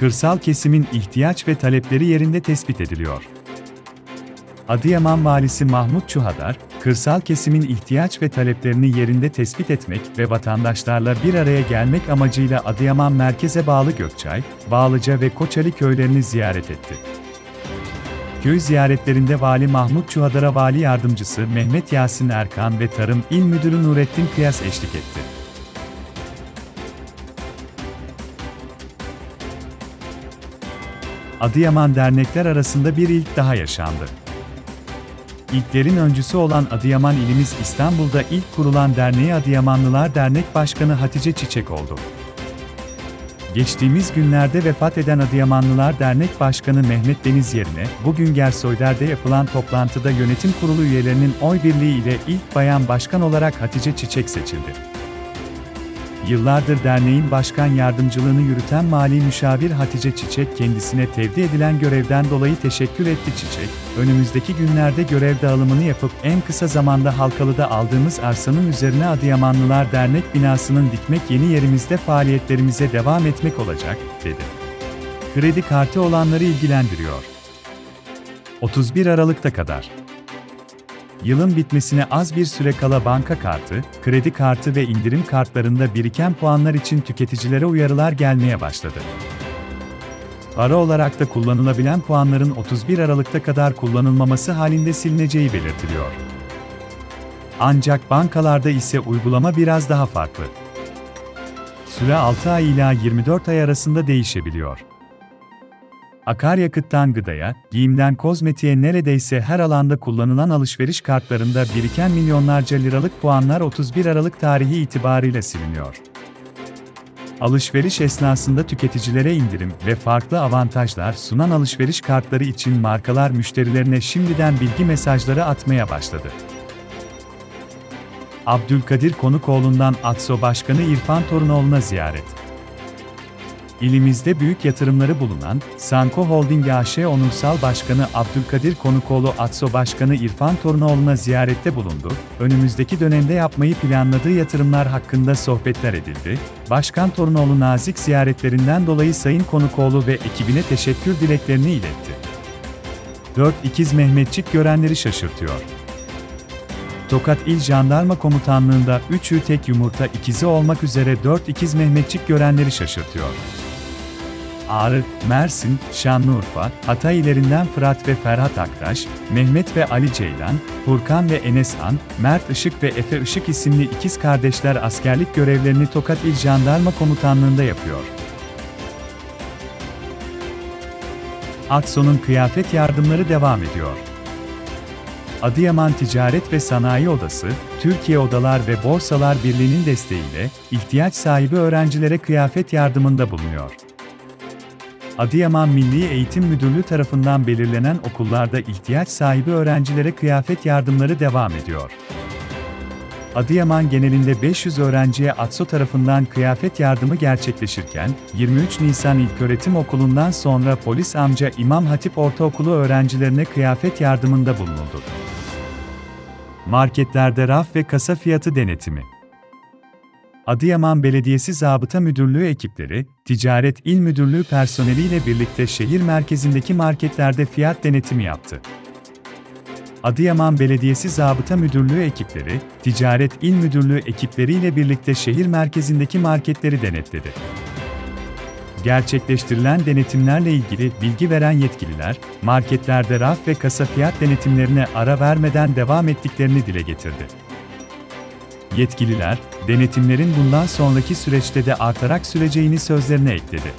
kırsal kesimin ihtiyaç ve talepleri yerinde tespit ediliyor. Adıyaman Valisi Mahmut Çuhadar, kırsal kesimin ihtiyaç ve taleplerini yerinde tespit etmek ve vatandaşlarla bir araya gelmek amacıyla Adıyaman merkeze bağlı Gökçay, Bağlıca ve Koçali köylerini ziyaret etti. Köy ziyaretlerinde Vali Mahmut Çuhadar'a Vali Yardımcısı Mehmet Yasin Erkan ve Tarım İl Müdürü Nurettin Kıyas eşlik etti. Adıyaman dernekler arasında bir ilk daha yaşandı. İlklerin öncüsü olan Adıyaman ilimiz İstanbul'da ilk kurulan derneği Adıyamanlılar Dernek Başkanı Hatice Çiçek oldu. Geçtiğimiz günlerde vefat eden Adıyamanlılar Dernek Başkanı Mehmet Deniz yerine, bugün Gersoyder'de yapılan toplantıda yönetim kurulu üyelerinin oy birliği ile ilk bayan başkan olarak Hatice Çiçek seçildi. Yıllardır derneğin başkan yardımcılığını yürüten mali müşavir Hatice Çiçek kendisine tevdi edilen görevden dolayı teşekkür etti Çiçek. Önümüzdeki günlerde görev dağılımını yapıp en kısa zamanda Halkalı'da aldığımız arsanın üzerine Adıyamanlılar Dernek binasının dikmek yeni yerimizde faaliyetlerimize devam etmek olacak, dedi. Kredi kartı olanları ilgilendiriyor. 31 Aralık'ta kadar. Yılın bitmesine az bir süre kala banka kartı, kredi kartı ve indirim kartlarında biriken puanlar için tüketicilere uyarılar gelmeye başladı. Ara olarak da kullanılabilen puanların 31 Aralık'ta kadar kullanılmaması halinde silineceği belirtiliyor. Ancak bankalarda ise uygulama biraz daha farklı. Süre 6 ay ila 24 ay arasında değişebiliyor. Akaryakıttan gıdaya, giyimden kozmetiğe neredeyse her alanda kullanılan alışveriş kartlarında biriken milyonlarca liralık puanlar 31 Aralık tarihi itibariyle siliniyor. Alışveriş esnasında tüketicilere indirim ve farklı avantajlar sunan alışveriş kartları için markalar müşterilerine şimdiden bilgi mesajları atmaya başladı. Abdülkadir Konukoğlu'ndan ATSO Başkanı İrfan Torunoğlu'na ziyaret. İlimizde büyük yatırımları bulunan Sanko Holding AŞ Onursal Başkanı Abdülkadir Konukoğlu ATSO Başkanı İrfan Torunoğlu'na ziyarette bulundu. Önümüzdeki dönemde yapmayı planladığı yatırımlar hakkında sohbetler edildi. Başkan Torunoğlu nazik ziyaretlerinden dolayı Sayın Konukoğlu ve ekibine teşekkür dileklerini iletti. 4 ikiz Mehmetçik görenleri şaşırtıyor. Tokat İl Jandarma Komutanlığı'nda 3'ü tek yumurta ikizi olmak üzere 4 ikiz Mehmetçik görenleri şaşırtıyor. Ağrı, Mersin, Şanlıurfa, Hatay ilerinden Fırat ve Ferhat Aktaş, Mehmet ve Ali Ceylan, Furkan ve Enes Han, Mert Işık ve Efe Işık isimli ikiz kardeşler askerlik görevlerini Tokat İl Jandarma Komutanlığı'nda yapıyor. Akso'nun kıyafet yardımları devam ediyor. Adıyaman Ticaret ve Sanayi Odası, Türkiye Odalar ve Borsalar Birliği'nin desteğiyle ihtiyaç sahibi öğrencilere kıyafet yardımında bulunuyor. Adıyaman Milli Eğitim Müdürlüğü tarafından belirlenen okullarda ihtiyaç sahibi öğrencilere kıyafet yardımları devam ediyor. Adıyaman genelinde 500 öğrenciye ATSO tarafından kıyafet yardımı gerçekleşirken, 23 Nisan İlköğretim Okulu'ndan sonra Polis Amca İmam Hatip Ortaokulu öğrencilerine kıyafet yardımında bulunuldu. Marketlerde raf ve kasa fiyatı denetimi. Adıyaman Belediyesi Zabıta Müdürlüğü ekipleri, Ticaret İl Müdürlüğü personeliyle birlikte şehir merkezindeki marketlerde fiyat denetimi yaptı. Adıyaman Belediyesi Zabıta Müdürlüğü ekipleri, Ticaret İl Müdürlüğü ekipleriyle birlikte şehir merkezindeki marketleri denetledi. Gerçekleştirilen denetimlerle ilgili bilgi veren yetkililer, marketlerde raf ve kasa fiyat denetimlerine ara vermeden devam ettiklerini dile getirdi. Yetkililer, denetimlerin bundan sonraki süreçte de artarak süreceğini sözlerine ekledi.